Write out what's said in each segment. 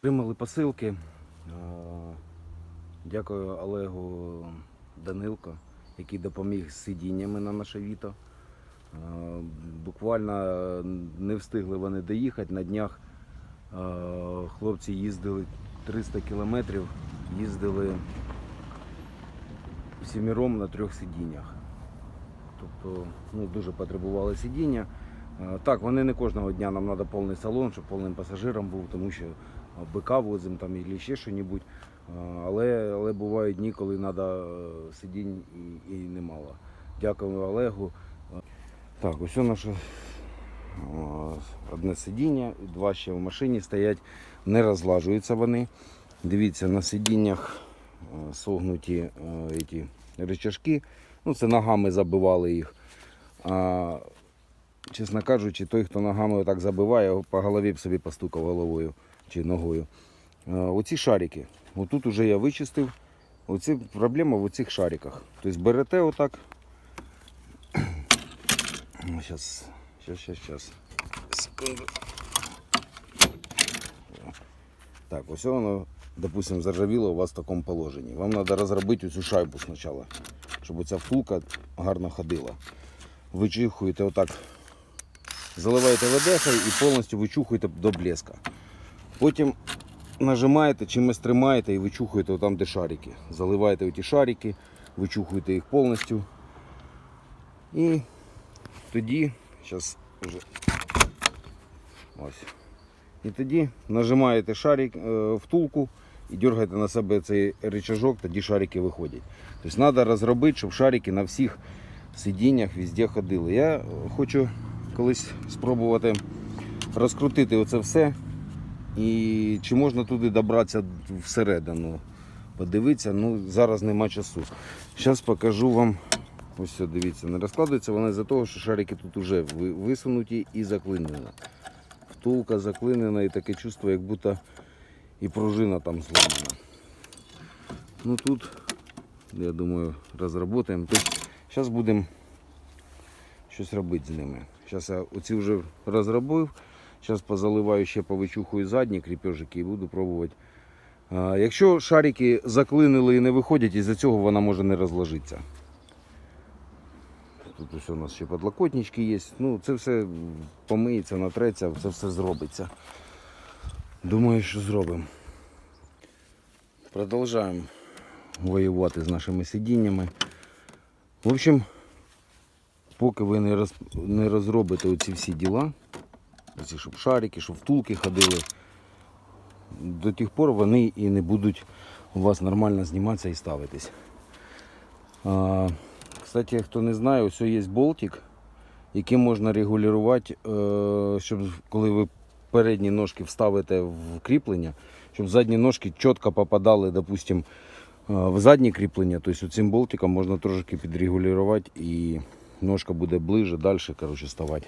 Отримали посилки. Е, Дякую Олегу Данилко, який допоміг з сидіннями на наше віто. Е, Буквально не встигли вони доїхати. На днях е, хлопці їздили 300 кілометрів, їздили всіміром на трьох сидіннях. Тобто ну, дуже потребували сидіння. Так, вони не кожного дня нам треба повний салон, щоб повним пасажиром був, тому що бика возимо там і ще щось. Але, але бувають дні, коли треба сидінь і, і немало. Дякую Олегу. Так, ось наше одне сидіння, два ще в машині стоять, не розлажуються вони. Дивіться, на сидіннях согнуті ці рычажки. Ну, це ногами забивали їх. А, чесно кажучи, той, хто ногами отак забиває, по голові б собі постукав головою чи ногою. Оці шарики. Отут уже я вичистив. Оці проблема в оцих шариках. Тобто берете отак. Зараз, зараз, зараз, зараз. Секунду. Так, ось воно, допустим, заржавіло у вас в такому положенні. Вам треба розробити цю шайбу спочатку, щоб ця втулка гарно ходила. Вичухуєте отак, заливаєте ведехою і повністю вичухуєте до блеска. Потім нажимаєте, чимось тримаєте і вичухуєте там, де шарики. Заливаєте ті шарики, вичухуєте їх повністю. І тоді, зараз вже ось. І тоді нажимаєте шарик, е, втулку і дергаєте на себе цей рычажок, тоді шарики виходять. Тобто треба розробити, щоб шарики на всіх сидіннях везде ходили. Я хочу колись спробувати розкрутити оце все. І чи можна туди добратися всередину. Подивитися, ну зараз нема часу. Зараз покажу вам. Ось все, дивіться, не розкладується вони за того, що шарики тут вже висунуті і заклинені. Втулка заклинена і таке чувство, як будто і пружина там зламана. Ну тут, я думаю, розробимо. Тобто, зараз будемо щось робити з ними. Зараз я оці вже розробив. Зараз позаливаю ще повичухую задні кріпежики і буду пробувати. Якщо шарики заклинили і не виходять, із-за цього вона може не розложитися. Тут ось у нас ще подлокотнички є. Ну, це все помиється, натреться, це все зробиться. Думаю, що зробимо. Продовжуємо воювати з нашими сидіннями. В общем, поки ви не розробите оці всі діла, оці, щоб шарики, щоб втулки ходили, до тих пор вони і не будуть у вас нормально зніматися і ставитись. Кстати, хто не знає, ось є болтик, яким можна регулювати, е, щоб коли ви передні ножки вставите в кріплення, щоб задні ножки чітко попадали, допустим, е, в заднє кріплення. Тобто цим болтиком можна трошки підрегулювати і ножка буде ближе, далі коротше, ставати.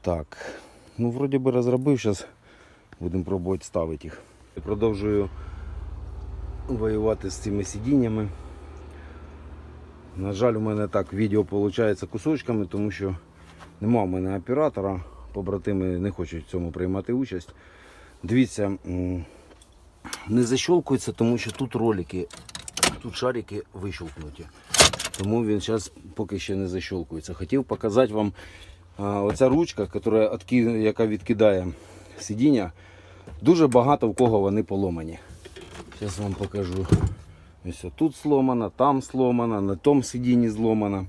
Так, ну вроді би розробив, зараз будемо пробувати ставити їх. Продовжую воювати з цими сидіннями. На жаль, у мене так відео виходить кусочками, тому що нема в мене оператора, побратими не хочуть в цьому приймати участь. Дивіться, не защолкується, тому що тут ролики, тут шарики вищолкнуті. Тому він зараз поки ще не защолкується. Хотів показати вам оця ручка, яка, відкидає сидіння. Дуже багато в кого вони поломані. Зараз вам покажу. Ось тут сломана, там сломана, на тому сидінні зломана.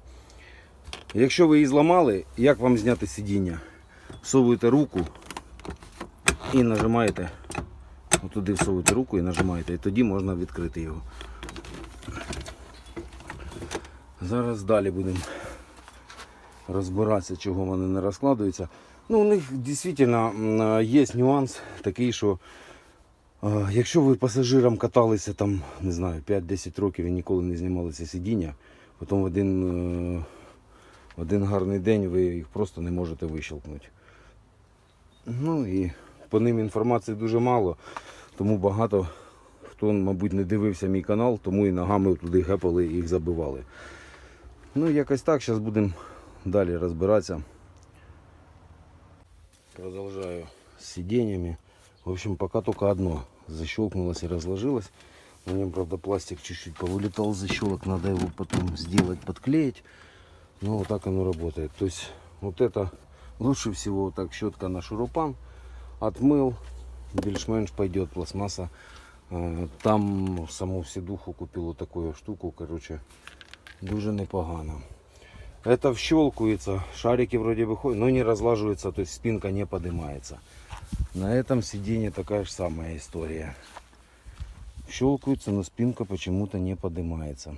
Якщо ви її зламали, як вам зняти сидіння? Всовуєте руку і нажимаєте. Отуди всовуєте руку і нажимаєте, і тоді можна відкрити його. Зараз далі будемо розбиратися, чого вони не розкладуються. Ну, у них дійсно є нюанс такий, що е, якщо ви пасажиром каталися там, не знаю, 5-10 років і ніколи не знімали це сидіння, потім один, е, один гарний день ви їх просто не можете вищелкнути. Ну і по ним інформації дуже мало, тому багато хто, мабуть, не дивився мій канал, тому і ногами туди гепали і їх забивали. Ну, якось так, зараз будемо далі розбиратися. Продовжую з сидіннями. В общем, пока только одно защелкнулось и разложилось. На нем, правда, пластик чуть-чуть повылетал с защелок. Надо его потом сделать, подклеить. Но вот так оно работает. То есть вот это лучше всего вот так щетка на шурупан. Отмыл, більш-менш пойдет пластмасса. Е, Там саму сидуху купил вот такую штуку, короче, дуже непогано. Это вщелкивается, шарики вроде бы ходят, но не разлаживаются, то есть спинка не поднимается. На этом сиденье такая же самая история. Щелкаются, но спинка почему-то не поднимается.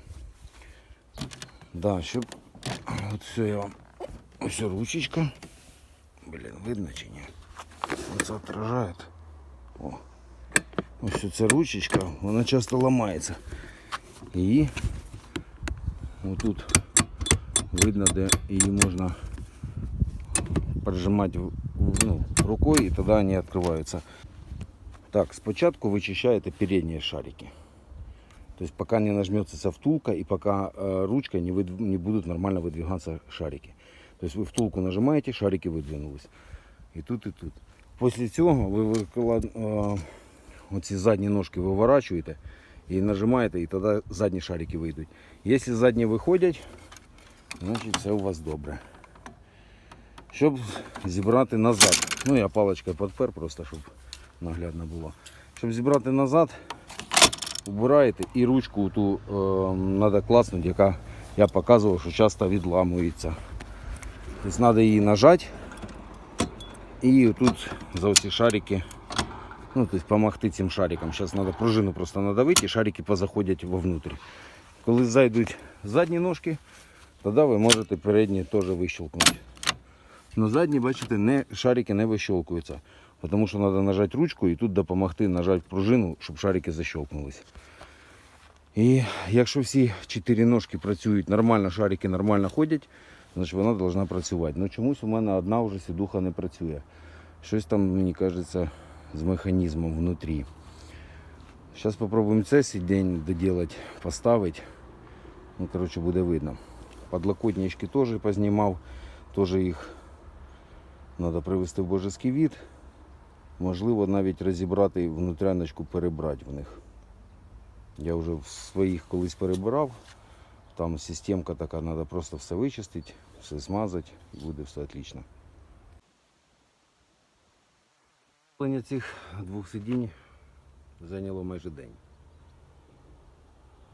Да, еще вот все я вам. Все ручечка. Блин, видно чи ні? Це отражает. О. Ось ця ручечка, вона часто ламається. І отут видно, де її можна прижимати в- ну, рукою, і тоді вони відкриваються. Так, спочатку вичищаєте передні шарики. То есть пока не нажмется вся втулка и пока э, ручкой не, выдв- не будут нормально выдвигаться шарики. То есть вы втулку нажимаете, шарики выдвинулись. И тут, и тут. После цього ви виклад, е, оці задні ножки виворачуєте і нажимаєте, і тоді задні шарики вийдуть. Якщо задні виходять, значить все у вас добре. Щоб зібрати назад. Ну я паличкою підпер, просто щоб наглядно було. Щоб зібрати назад, убираєте і ручку ту треба класнути, яка я показував, що часто відламується. Тобто треба її нажати і тут за оці шарики, ну, тобто помогти цим шарикам. Зараз треба пружину просто надавити і шарики позаходять вовнутрь. Коли зайдуть задні ножки, тоді ви можете передні теж вищелкнути. Но задні, бачите, не, шарики не вищелкуються. Тому що треба нажати ручку і тут допомогти нажати пружину, щоб шарики защелкнулись. І якщо всі чотири ножки працюють нормально, шарики нормально ходять, значить вона повинна працювати. Ну чомусь у мене одна вже сідуха не працює. Щось там, мені кажеться, з механізмом внутрі. Зараз спробуємо це сидінь доділати, поставити. Ну, коротше, буде видно. Подлокотнички теж познімав, теж їх треба привести в божеский від. Можливо, навіть розібрати і внутряночку перебрати в них. Я вже в своїх колись перебирав. Там системка така, треба просто все вичистити, все змазати і буде все отлично. Встановлення цих двох сидінь зайняло майже день.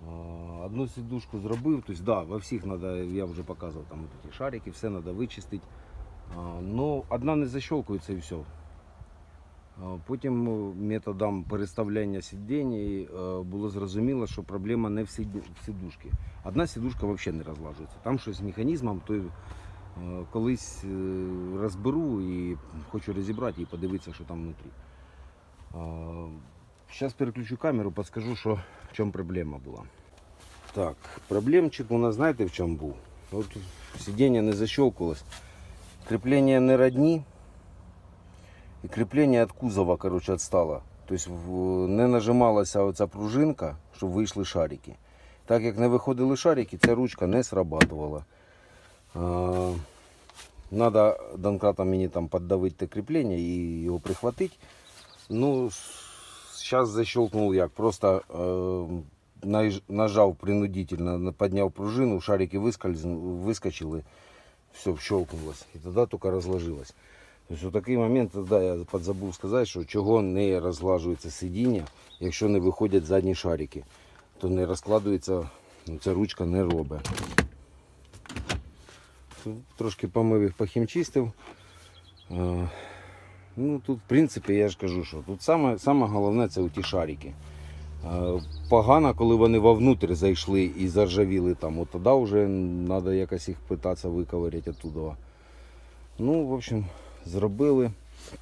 А, Одну сидушку зробив, тобто, да, во всіх треба, я вже показував там такі шарики, все треба вичистити. А, Но одна не защелкується і все. Потім е, методом переставляння сидінь е, було зрозуміло, що проблема не в сидушці. Одна сидушка взагалі не розлажується. Там щось з механізмом, то е, колись е, розберу і хочу розібрати і подивитися, що там внутрі. Зараз переключу камеру, підскажу, що в чому проблема була. Так, проблемчик у нас знаєте в чому був? От сидіння не защелкалось. Крепление не родни. І кріплення від кузова короче, відстало. Тобто не нажималася оця пружинка, щоб вийшли шарики. Так як не виходили шарики, ця ручка не срабатувала. Надо домкратом мені там піддавити те кріплення і його прихватити. Ну, зараз защелкнув як. Просто е, наж- нажав принудительно, підняв пружину, шарики вискочили, все, щелкнулось. І тоді тільки розложилось. Тобто у такий момент да, я подзабув сказати, що чого не розлажується сидіння, якщо не виходять задні шарики, то не розкладується, ну, ця ручка не робить. Трошки помив їх, похімчистив. Ну, тут, в принципі, я ж кажу, що тут саме, саме головне це ті шарики. Е, Погано, коли вони вовнутрь зайшли і заржавіли там, от тоді вже треба якось їх питатися виковиряти оттуда. Ну, в общем, зробили.